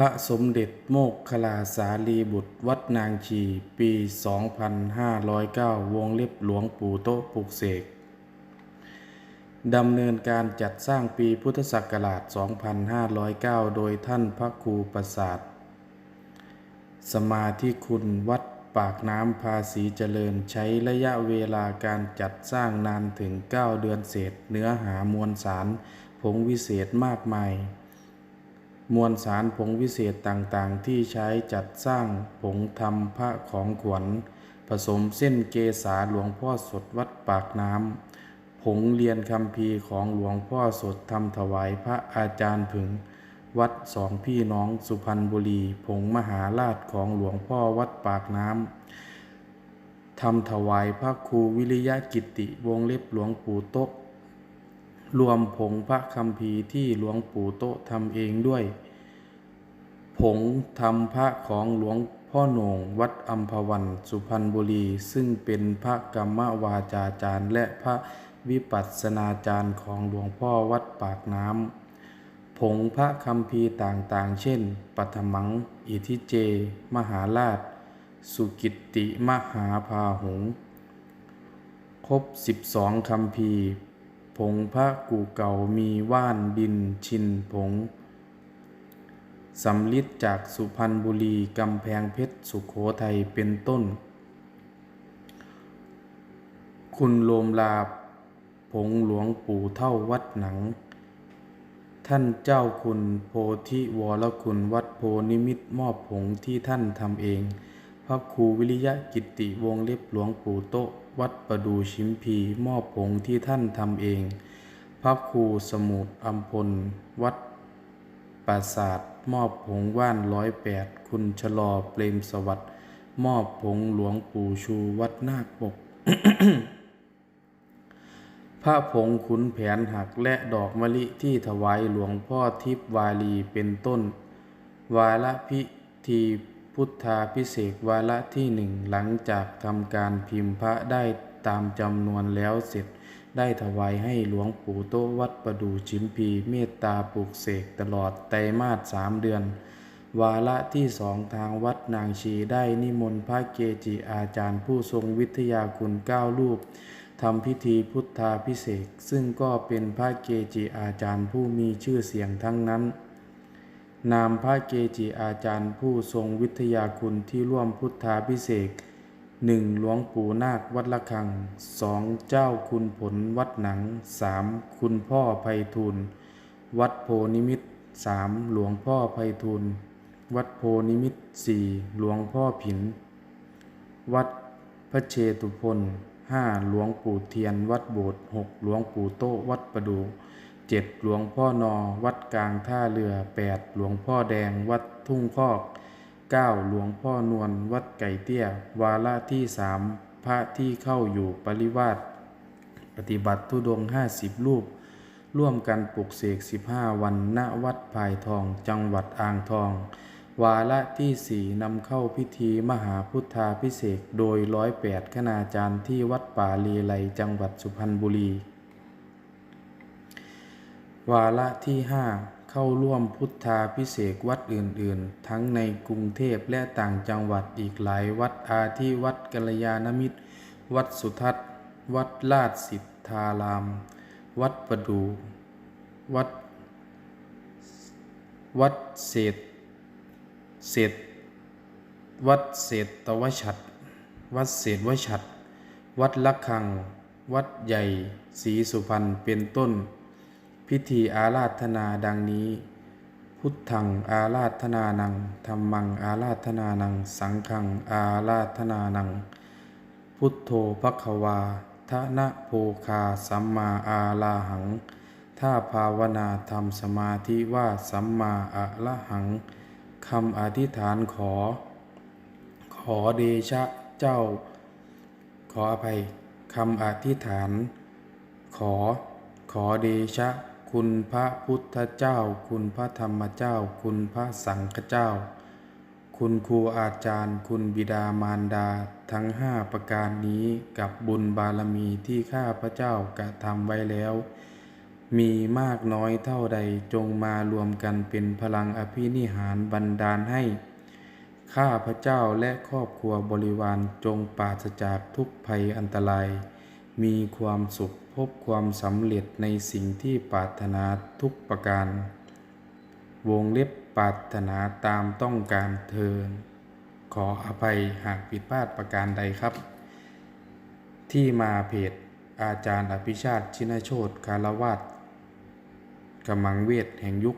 พระสมเด็จโมกขลาสาลีบุตรวัดนางชี ปี 2509 วงเล็บหลวงปู่โตปลุกเสกดำเนินการจัดสร้างปีพุทธศักราช 2509 โดยท่านพระครูประสาท สมาธิคุณวัดปากน้ำภาษีเจริญใช้ระยะเวลาการจัดสร้างนานถึง 9 เดือนเศษเนื้อหามวลสารผงวิเศษมากมาย มวลสารผงวิเศษต่างๆ ที่ใช้จัดสร้างผงทำพระของขวัญผสมเส้นเกษาหลวงพ่อสดวัดปากน้ำผงเรียนคำพีของหลวงพ่อสดทำถวายพระอาจารย์ผึง วัดสองพี่น้องสุพรรณบุรี ผงมหาราชของหลวงพ่อวัดปากน้ำทำถวายพระครูวิริยะกิติวงเล็บหลวงปู่โตะ รวมผงพระคำพีร์ที่หลวงปู่โตะทำเองด้วย ผงทำพระของหลวงพ่อโหน่งวัดอัมพวันสุพรรณบุรี ซึ่งเป็นพระกรรมวาจาจารย์ และพระวิปัสสนาจารย์ของหลวงพ่อวัดปากน้ำผงพระคำพีร์ต่างๆ เช่น ปัทมัง อิทิเจ มหาราช สุกิตติมหาพาหงครบ 12คำพีร์ ผงพระกูเก่ามีว่านดินชินผงสำลิดจากสุพรรณบุรีกำแพงเพชรสุขโขทัยเป็นต้น คุณโลมลาผงหลวงปู่เท่าวัดหนัง ท่านเจ้าคุณโพธิวรคุณวัดโพนิมิตมอบผงที่ท่านทำเอง พระครูวิริยะกิติวงเล็บหลวงปู่โตะวัดประดูชิมพีมอบผงที่ท่านทำเอง พระครูสมุทรอัมพล วัดปราศาสตร์มอบผงว่านร้อยแปดคุณชะลอเปรมสวัสดิ์มอบผงหลวงปู่ชูวัดนาคปก พระผงขุนแผนหักและดอกมะลิที่ถวายหลวงพ่อทิพวาลีเป็นต้น วาระพิธี พุทธาพิเศษวาระที่หนึ่งหลังจากทำการพิมพ์พระได้ตามจำนวนแล้วเสร็จ ได้ถวายให้หลวงปู่โตวัดประดูชิมพีเมตตาปลูกเสกตลอดไตรมาสสามเดือน วาระที่สองทางวัดนางชีได้นิมนต์พระเกจิอาจารย์ผู้ทรงวิทยาคุณเก้ารูปทำพิธีพุทธาพิเศษซึ่งก็เป็นพระเกจิอาจารย์ผู้มีชื่อเสียงทั้งนั้น นามพระเกจิอาจารย์ผู้ทรงวิทยาคุณที่ร่วมพุทธาพิเศษหนึ่งหลวงปู่นาควัดละคังสองเจ้าคุณผลวัดหนังสามคุณพ่อไพฑูรย์วัดโพนิมิตสามหลวงพ่อไพฑูรย์วัดโพนิมิตสี่หลวงพ่อผิน วัดพระเชตุพนห้าหลวงปู่เทียนวัดโบสถ์หกหลวงปู่โตวัดประดู เจ็ดหลวงพ่อนอ วัดกลางท่าเรือแปดหลวงพ่อแดง วัดทุ่งคอกเก้าหลวงพ่อนวล วัดไก่เตี้ย วาระที่สามพระที่เข้าอยู่ปริวาสปฏิบัติทุดงห้าสิบรูป ร่วมกันปลุกเสกสิบห้าวัน ณ วัดพายทอง จังหวัดอ่างทอง วาระที่สี่นำเข้าพิธีมหาพุทธาพิเศษโดยร้อยแปดคณาจารย์ที่วัดป่าลีไลจังหวัดสุพรรณบุรี วาระที่ห้าเข้าร่วมพุทธาพิเศษวัดอื่นๆ ทั้งในกรุงเทพและต่างจังหวัดอีกหลายวัดอาที่วัดกัลยาณมิตร วัดสุทัศน์ วัดลาดสิทธาราม วัดประดู วัด วัดเศษเศษวัดเศษตวชัด วัดเศษวชัด วัดละคัง วัดใหญ่ศรีสุพรรณเป็นต้น พิธีอาราธนาดังนี้ พุทธังอาราธนานังธรรมังอาราธนานัง สังฆังอาราธนานัง พุทโธภควาทะนะโภคาสัมมาอาลาหัง ถ้าภาวนาทำสมาธิว่าสัมมาอะละหังคำอธิษฐานขอ ขอเดชะเจ้า ขออภัยคำอธิษฐาน ขอ ขอเดชะ คุณพระพุทธเจ้า คุณพระธรรมเจ้า คุณพระสังฆเจ้า คุณครูอาจารย์ คุณบิดามารดาทั้งห้าประการนี้กับบุญบารมีที่ข้าพระเจ้ากระทำไว้แล้ว มีมากน้อยเท่าใดจงมารวมกันเป็นพลังอภินิหารบันดาลให้ ข้าพระเจ้าและครอบครัวบริวารจงปราศจากทุกภัยอันตราย มีความสุข บความสำเร็จในสิ่งที่ปรารถนาทุกประการ วงเล็บปรารถนาตามต้องการเทินขออภัยหากผิดพลาดประการใดครับ ที่มาเพจอาจารย์อภิชาติชินโชตคารวาสกำมังเวทแห่งยุค